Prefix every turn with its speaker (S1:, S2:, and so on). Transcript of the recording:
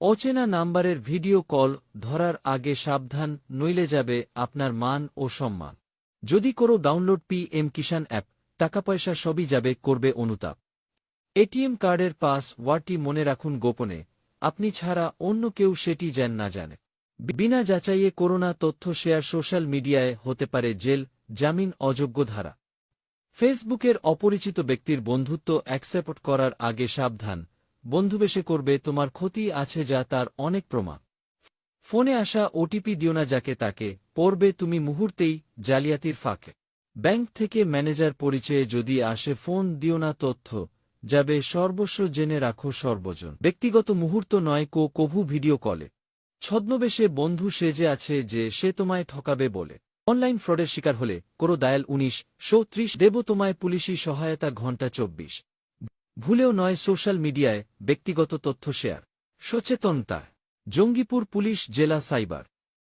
S1: অচেনা নাম্বারের video call ধরার আগে সাবধান, নইলে যাবে আপনার মান ও সম্মান। যদি করো download P M Kisan app টাকা পয়সা সবই যাবে, করবে অনুতাপ। এটিএম কার্ডের পাস ওয়ার্ডটি মনে রাখুন গোপনে, আপনি ছাড়া অন্য কেউ সেটি যেন না জানে। বিনা যাচাইয়ে করোনা তথ্য শেয়ার সোশ্যাল মিডিয়ায় হতে পারে জেল, জামিন, অযোগ্য ধারা। ফেসবুকের অপরিচিত ব্যক্তির বন্ধুত্ব অ্যাকসেপ্ট করার আগে সাবধান বন্ধুবেশে করবে, তোমার ক্ষতি আছে যা তার অনেক প্রমাণ। ফোনে আসা ওটিপি দিও না যাকে তাকে, পড়বে তুমি মুহূর্তেই জালিয়াতির ফাঁকে। ব্যাংক থেকে ম্যানেজার পরিচয়ে যদি আসে ফোন দিও না তথ্য, যাবে সর্বস্ব জেনে রাখো সর্বজন। ব্যক্তিগত মুহূর্ত নয় কো, কভু ভিডিও কলে। ছদ্মবেশে বন্ধু সেজে আছে যে সে তোমায় ঠকাবে বলে। অনলাইন ফ্রডের শিকার হলে, করো দায়াল উনিশ, শো ত্রিশ, দেব তোমায় পুলিশি সহায়তা ঘণ্টা চব্বিশ। ভুলেও নয় সোশ্যাল মিডিয়ায় ব্যক্তিগত তথ্য শেয়ার। সচেতনতা। জঙ্গিপুর পুলিশ জেলা সাইবার।